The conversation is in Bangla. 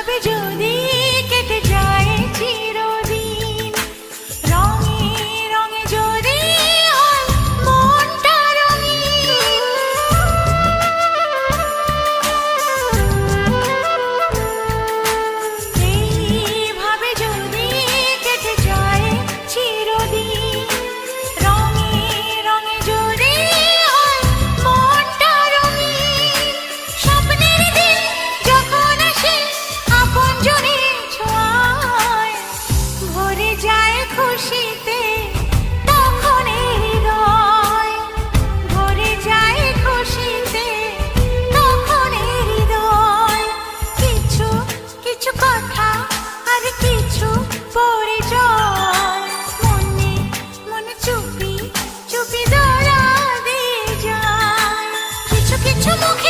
হবে যদি Chumuki!